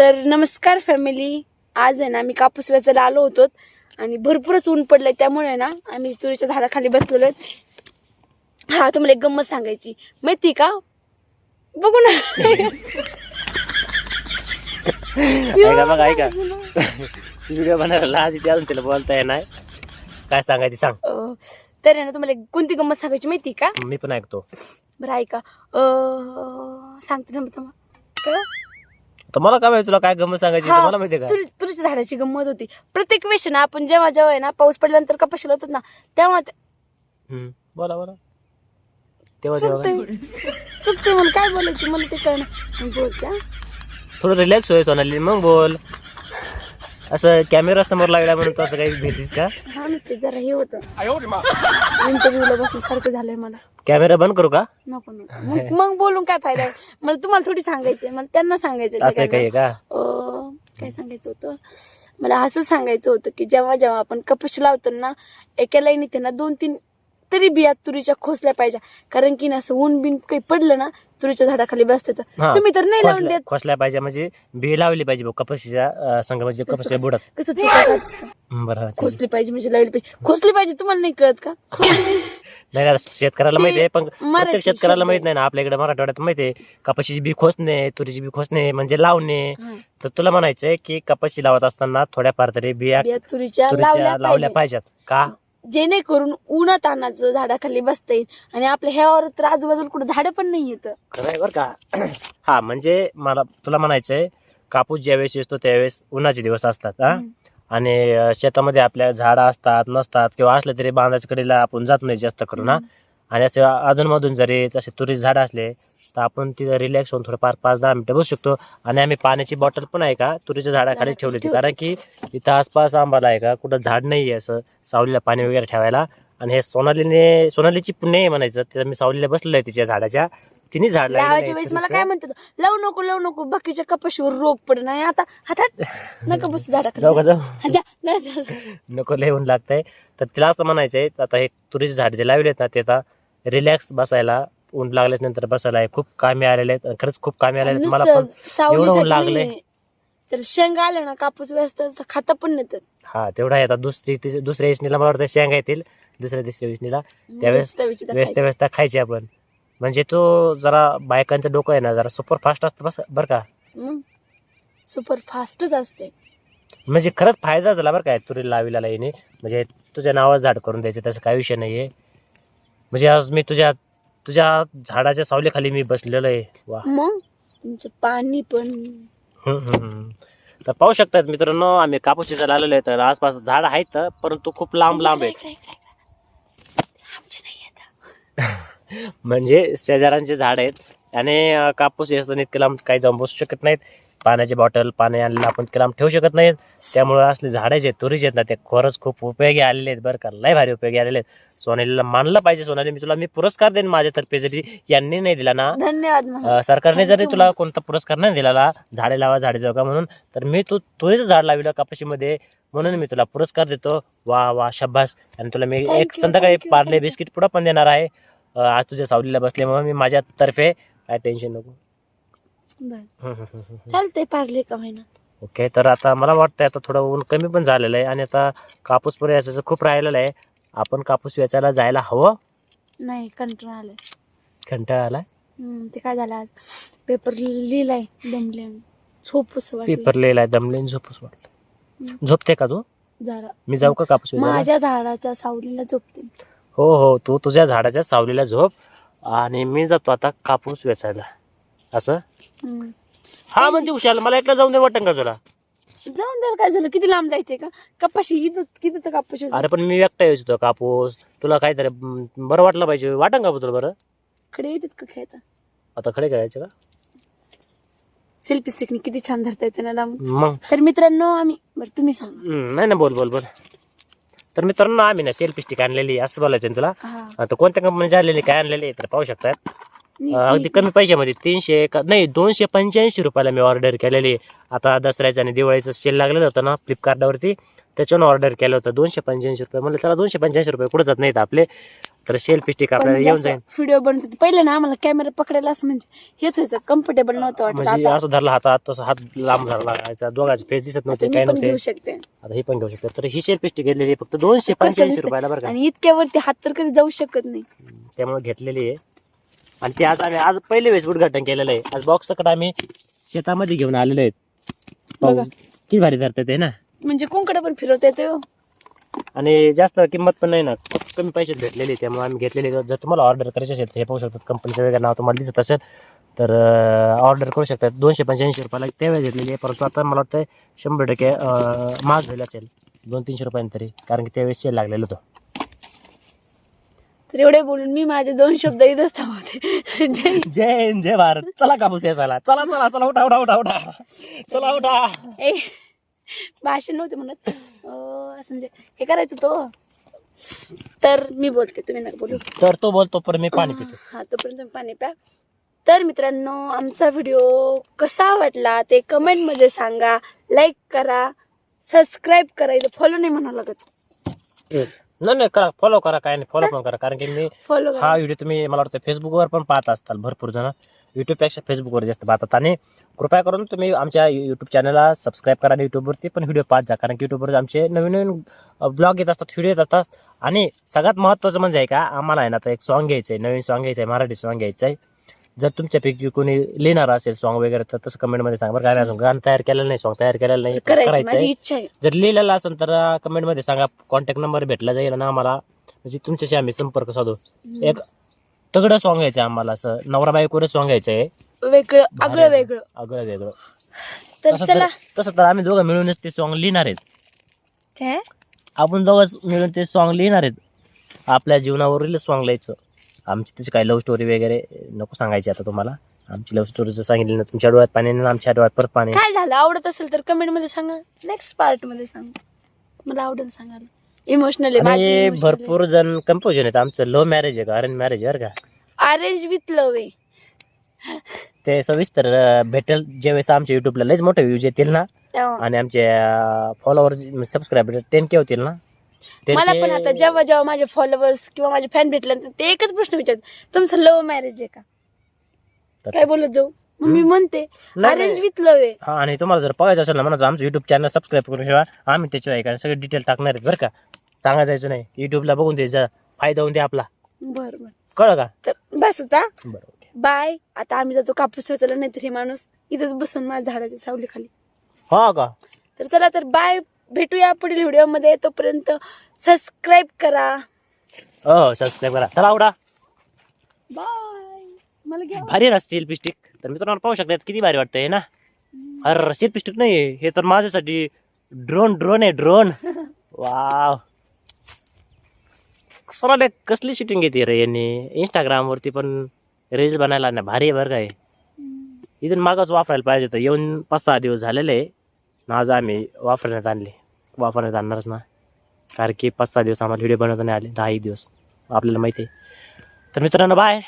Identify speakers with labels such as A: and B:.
A: तर नमस्कार फॅमिली आज आहे ना आम्ही कापूस वेचायला आलो होतो आणि भरपूरच ऊन पडलंय. त्यामुळे ना आम्ही तुरीच्या झाडाखाली बसलेलो आहेत हा तुम्हाला एक गंमत सांगायची. माहिती का? बघू ना.
B: ऐका बघ ऐका. व्हिडिओ बनायला लाज येते अजून तिला बोलता येणार. काय सांगायची सांग.
A: अं, तर आहे ना तुम्हाला एक कोणती गंमत सांगायची माहिती का?
B: मी पण ऐकतो.
A: बरं ऐका. अं, सांगते थांबा थांबा. काय?
B: तर मला काय माहिती तुला काय गमत सांगायची मला माहिती का?
A: तुरी- तुरीच्या झाडाची गंमत होती. प्रत्येक वेळेस ना आपण जेव्हा जेव्हा आहे ना पाऊस पडल्यानंतर कपाशीला होतात ना तेव्हा ते-
B: हम्म, बोला बोला. तेव्हा तेव्हा काय?
A: चुकते चुकते म्हणून काय बोलायचं मला ते कळणं मी बोलते हा.
B: थोडं रिलॅक्स होय सोनाली. मग बोल. असं कॅमेरा समोर लागला म्हणून तू असं काही भीतीस का?
A: हा ना ते जरा हे होतं. इंटरव्ह्यूला बसल्यासारखं झालंय मला.
B: कॅमेरा बंद करू का?
A: नको नको. मग मग बोलून काय फायदा? आहे? मला तुम्हाला थोडी सांगायचंय. मला त्यांना सांगायचं
B: असं काही आहे का?
A: काय सांगायचं होतं? मला असं सांगायचं होतं की जेव्हा जेव्हा आपण कपाशी लावतो ना एका लाईनीत आहे ना दोन तीन तरी बिया तुरीच्या खोसल्या पाहिजे कारण की ना असं ऊन बिन काही पडलं ना तुरीच्या झाडाखाली बसते तर
B: हा.
A: तुम्ही तर नाही लावून
B: खोसल्या
A: देत
B: खोसल्या पाहिजे म्हणजे बी लावली पाहिजे कपाशीच्या अं, संग म्हणजे कपाशीच्या बुडात
A: कसं चुका
B: बरं ठीक.
A: खोसली पाहिजे म्हणजे लावली पाहिजे खोसली पाहिजे तुम्हाला नाही कळत का.
B: नाही शेतकऱ्याला
A: ते
B: माहिती आहे पण
A: मराठी
B: प्रत्येक शेतकऱ्याला माहीत नाही ना आपल्या इकडे मराठवाड्यात माहिती आहे कपाशीची बी खोसणे तुरीची बी खोसणे म्हणजे लावणे
A: हा.
B: तर तुला म्हणायचंय की कपाशी लावत असताना थोड्याफार तरी बिया
A: बिया तुरीच्या
B: तुरीच्या
A: लावल्या
B: लावल्या
A: पाहिजे
B: पाहिजेत का
A: जेणेकरून उन्हात तानाचं झाडाखाली बसता येईल आणि आपल्या ह्यावर तर आजूबाजूला कुठं झाडं पण नाही येत.
B: खरं आहे बरं का. हा म्हणजे मला तुला म्हणायचंय कापूस ज्यावेळेस येतो त्यावेळेस उन्हाचे दिवस असतात हा? आणि अं, शेतामध्ये आपल्या झाडं असतात नसतात किंवा असले तरी बांधाच्या कडेला आपण जात नाही जास्त करून हा? आणि असे अधूनमधून जरी तसे तुरी झाडं असले तर आपण तिथं रिलॅक्स होऊन थोडंफार पाच दहा मिनिटं बसू शकतो. आणि आम्ही पाण्याची बॉटल पण आहे का? तुरीच्या झाडाखाली ठेवली होती. कारण की इथं आसपास आंबाला आहे का? कुठं झाड नाही आहे असं सावलीला पाणी वगैरे ठेवायला. आणि हे सोनालीने सोनालीची पुण्य आहे म्हणायचं. तर मी सावलीला बसलेलो आहे तिच्या झाडाच्या. तिने झाड
A: लावायच्या वेळेस मला. काय म्हणतात? लावू नको लावू नको. बाकीच्या कपाशीवर रोग पडण आणि आता हातात नका बसू झाडाखाली.
B: जाऊ का जाऊ. नको लय ऊन लागतंय. तर तिला असं म्हणायचंय आता हे तुरीचे झाड जे लावलेत ना ते आता रिलॅक्स बसायला ऊन लागल्याच नंतर बसायला आहे. खूप कामी आलेले आहेत. खरंच खूप कामी आलेले आहेत. मला पण एवढं ऊन
A: सावलीसाठी नाहीये. तर शेंगा आल्या ना कापूस व्यस्त असतं, खाता पण नेतात
B: हा तेवढा आहे. आता दुसरी दुसऱ्या इसनीला मला वाटतं शेंगा येतील. दुसऱ्या तिसऱ्या इसनीला त्यावेळेस
A: व्यस्त विचित्र
B: व्यस्त
A: खायचे.
B: व्यस्त खायचे आपण. म्हणजे तो जरा बायकांचं डोकं आहे ना जरा सुपर फास्ट असतं बस बरं का?
A: हम्म. सुपर फास्टच असते.
B: म्हणजे खरंच फायदा झाला बरं काय तुरी लावीला येणे म्हणजे तुझ्या नावावर झाड करून द्यायचं त्याचा काही विषय नाहीये. म्हणजे आज मी तुझ्या तुझ्या झाडाच्या सावलीखाली मी बसलेलो आहे. वा.
A: मग? तुमचं पाणी पण.
B: हम्म. तर पाहू शकतात मित्रांनो आम्ही कापूस आलेलो आहे तर आसपास झाड आहेत परंतु खूप लांब लांब आहेत.
A: इकडे, इकडे, इकडे. आमचे नाही येत
B: म्हणजे शेजाऱ्यांचे झाड आहेत आणि अं, कापूस असताना इतके लांब काही जाऊन बसू शकत नाहीत. पाण्याची बॉटल पाणी आणलेलं आपण इतके लांब ठेवू शकत नाहीत. त्यामुळे असले झाडं जे तुरीचे आहेत ना ते खरंच खूप उपयोगी आलेले आहेत बरं का. लय भारी उपयोगी आलेले आहेत. सोनालीला मानलं पाहिजे सोनाली मी तुला मी पुरस्कार देईन माझ्यातर्फे जरी यांनी नाही दिला ना.
A: धन्यवाद
B: सरकारने जरी. तुला कोणता पुरस्कार नाही दिला झाडे लावा झाडे जगा म्हणून तर मी तू तुझेच झाड लावलं कपाशीमध्ये म्हणून मी तुला पुरस्कार देतो. वा वा शब्बास आणि तुला मी एक संध्याकाळी पार्ले. बिस्किट पुढं पण देणार आहे. आज तुझ्या सावलीला बसल्यामुळे मी माझ्यातर्फे काय टेन्शन नको
A: बरं.
B: हम्म, हम्म, हम्म, हम्म.
A: चालतंय पारले का महिना?
B: ओके तर आता मला वाटतं आता थोडं ऊन कमी पण झालेलं आहे आणि आता कापूस पुढे याचं खूप राहिलेलं आहे. आपण कापूस वेचायला जायला हवं?
A: नाही कंटाळा आलाय.
B: कंटाळा आलाय?
A: हम्म, ते काय झालं आज? पेपर लिहिलाय दमले झोपूस वाटलं.
B: पेपर लिहिलाय दमलेन झोपूस वाटलं. झोपते का तू?
A: जरा.
B: मी जाऊ का कापूस वेचायला?
A: माझ्या झाडाच्या सावलीला झोपते
B: हो हो तू तुझ्या झाडाच्या सावलीला झोप आणि मी जातो आता कापूस वेचायला. असं?
A: हम्म.
B: हा म्हणजे उशाल मला एकला जाऊन दे वाटन का तुला?
A: जाऊन द्या काय झालं? किती लांब जायचंय का? कपाशी इथं किती तर कपाशी
B: अरे पण मी एकटा येऊ होतो कापूस. तुला काहीतरी हम्म, बरं वाटलं पाहिजे. वाटन का तुला बरं?
A: कडे येतात का खेळता?
B: आता खडे खेळायचे का?
A: सेल्फी स्टिकनी किती छान धरता येते ना लांब.
B: मग?
A: तर मित्रांनो आम्ही बरं तुम्ही सांगा.
B: हम्म, नाही ना बोल बोल बोल. तर मित्रांनो आम्ही ना सेल्फी स्टिक आणलेली आहे, असं बोलायचं ना तुला?
A: हा.
B: आता कोणत्या कंपनीची आणलेली काय आणलेली आहे तर पाहू शकतात. अगदी. कमी पैशामध्ये तीनशे का नाही दोनशे पंच्याऐंशी रुपयाला मी ऑर्डर केलेली. आता दसऱ्याचं आणि दिवाळीचं सेल लागलेलं होतं ना फ्लिपकार्टवरती त्याच्यानं ऑर्डर केलं होतं दोनशे पंच्याऐंशी रुपये. म्हणलं चला दोनशे पंच्याऐंशी रुपये कुठं जात नाहीत आपले. तर सेल्फी स्टिक आपल्याला येऊन जाईल.
A: व्हिडिओ बनत होते. पहिले ना आम्हाला कॅमेरा पकडायला असं म्हणजे हेच व्हायचं कम्फर्टेबल नव्हतं वाटत
B: म्हणजे
A: आता.
B: असं धरला हातात तसं हात लांब धरला. याचा दोघांचे फेस दिसत नव्हते
A: मी
B: काय
A: पण
B: नव्हते.
A: शकते.
B: आता हे पण घेऊ शकतो. तर ही सेल्फी स्टिक घेतलेली आहे फक्त दोनशे
A: कसं
B: पंच्याऐंशी? रुपयाला बरं का.
A: आणि इतक्यावरती हात तर कधी जाऊ शकत नाही.
B: त्यामुळे घेतलेली आहे. आणि ते आज आम्ही आज पहिले वेळेस उद्घाटन केलेलं आहे आज बॉक्स सकट आम्ही शेतामध्ये घेऊन आलेलो आहेत पाहू.
A: बघा.
B: किती भारी धरतात ते ना
A: म्हणजे कोणकडे पण फिरवता येते हो.
B: आणि जास्त किंमत पण नाही ना खूप कमी पैशात भेटलेली आहे. त्यामुळे आम्ही घेतलेली आहे. जर तुम्हाला ऑर्डर करायची असेल तर हे पाहू शकतात कंपनीचं वगैरे नाव तुम्हाला दिसत असेल तर ऑर्डर करू शकतात दोनशे पंच्याऐंशी रुपयाला त्यावेळेस घेतलेली आहे परंतु आता मला वाटतं शंभर टक्के अं, महाग झाले असेल दोन तीनशे रुपयांनी तरी कारण की त्यावेळेस सेल लागलेलं होतं
A: तर एवढे बोलून मी माझे दोन शब्द इथंच थांबवते. जय
B: जय हिंद जय भारत. चला कापूस यायला? चला चला चला उठा उठा उठा उठा. चला उठा.
A: ए भाषण नव्हते म्हणत. अं, असं म्हणजे हे करायचं तो. तर मी बोलते तुम्ही नका बोलू.
B: तर तो बोलतो पर मी पाणी पितो.
A: हा तोपर्यंत तुम्ही पाणी प्या. तर मित्रांनो आमचा व्हिडिओ कसा वाटला ते कमेंटमध्ये सांगा. लाईक करा सबस्क्राईब करा. इथं फॉलो नाही म्हणावं लागत.
B: नाही नाही करा फॉलो करा काय नाही फॉलो पण करा. कारण की मी
A: फॉलो
B: हा व्हिडिओ तुम्ही मला वाटतं फेसबुकवर पण पाहत असताल भरपूर जण. युट्यूबपेक्षा फेसबुकवर जास्त पाहतात. आणि कृपया करून तुम्ही आमच्या युट्यूब चॅनलला सबस्क्राईब करा आणि युट्यूबवरती पण व्हिडिओ पाहत जा. कारण की युट्यूबवर आमचे नवीन नवीन ब्लॉग येत असतात व्हिडिओ येत असतात. आणि सगळ्यात महत्त्वाचं म्हणजे आहे का आम्हाला आहे ना आता एक सॉन्ग घ्यायचं आहे नवीन सॉन्ग घ्यायचं आहे मराठी सॉन्ग घ्यायचं आहे जर तुमच्यापैकी कोणी लिहिणार असेल सॉन्ग वगैरे तर तसं कमेंटमध्ये सांगा बरं काय अजून गाणं तयार केलेलं नाही सॉन्ग तयार केलेलं नाही.
A: करायचं
B: करायचं
A: माझी
B: आहे
A: इच्छा आहे.
B: जर लिहिलेलं असेल तर कमेंटमध्ये सांगा. कॉन्टॅक्ट नंबर भेटला जाईल ना आम्हाला. म्हणजे तुमच्याशी आम्ही संपर्क साधू. एक तगडं सॉन्ग घ्यायचं आहे आम्हाला असं. नवरा बायकोवर सॉन्ग घ्यायचं आहे
A: वेगळं आगळं वेगळं.
B: आगळं वेगळं.
A: तर
B: तसं तर
A: चला.
B: तसं तर आम्ही दोघं मिळूनच ते सॉन्ग लिहिणार आहेत.
A: काय?
B: आपण दोघंच मिळून ते सॉन्ग लिहिणार आहेत. आपल्या जीवनावरील सॉन्ग लिहायचं. आमची तशी काही लव्ह स्टोरी वगैरे नको सांगायची आता तुम्हाला. आमची लव्ह स्टोरी जर सांगितली ना तुमच्या डोळ्यात पाणी येईल, आमच्या डोळ्यात परत पाणी.
A: काय झालं? आवडत असेल तर कमेंटमध्ये सांगा. नेक्स्ट पार्टमध्ये सांगा. मला आवडेल सांगायला. इमोशनल
B: आणि भरपूर जण कंपोजन आहेत. आमचं लव्ह मॅरेज आहे का? अरेंज मॅरेज आहे बरं का?
A: अरेंज विथ लव आहे.
B: ते सविस्तर अं, भेटेल. ज्यावेळेस आमच्या युट्यूबला लयच मोठे व्ह्यूज येतील ना
A: तेव्हा
B: आणि आमचे फॉलोअर सबस्क्रायबर टेन के होतील ना 10K
A: मला पण आता जेव्हा जेव्हा माझे फॉलोअर्स किंवा माझे फॅन भेटल्यानंतर ते एकच प्रश्न विचारतात तुमचं लव्ह मॅरेज आहे का?
B: तर
A: काय बोलत जाऊ? मग मी म्हणते
B: नाही,
A: अरेंज
B: नाही.
A: विथ लव आहे.
B: हा आणि तुम्हाला जर बघायचं असेल ना म्हणा आमचं युट्यूब चॅनल सबस्क्राईब करून ठेवा. आम्ही त्याच्यावर आहे कारण सगळे डिटेल टाकणार आहेत बरं का. सांगा जायचं नाही युट्यूबला बघून दे जा फायदा होऊन दे आपला.
A: बर बर.
B: कळलं का?
A: तर बस आता.
B: बरं
A: बाय. आता आम्ही जातो कापूस वेचायला नाही तर हे माणूस इथंच बसून माझ्या झाडाच्या सावली खाली
B: हो का?
A: तर चला तर बाय. भेटूया पुढील व्हिडिओमध्ये. तोपर्यंत सबस्क्राईब करा.
B: हो सबस्क्राईब करा. चला आवडा
A: बाय मला घ्या.
B: भारी ना स्टील पिस्टिक तर मित्रांनो पाहू शकतात किती भारी वाटतंय ना? अरे स्टील पिस्टिक नाही हे तर माझ्यासाठी ड्रोन ड्रोन आहे ड्रोन वाव सोनाले कसली शूटिंग घेते रे यांनी? इंस्टाग्राम वरती पण रील्स बनायला ना भारी आहे बरं काय इथून मागच वापरायला पाहिजे तर येऊन पाच सहा दिवस झालेले. आज आम्ही वापरण्यात आणले. वापरण्यात आणणारच ना. कारण की पाच सहा दिवस आम्हाला व्हिडिओ बनवता नाही आले. दहा एक दिवस. आपल्याला माहिती आहे. तर मित्रांनो बाय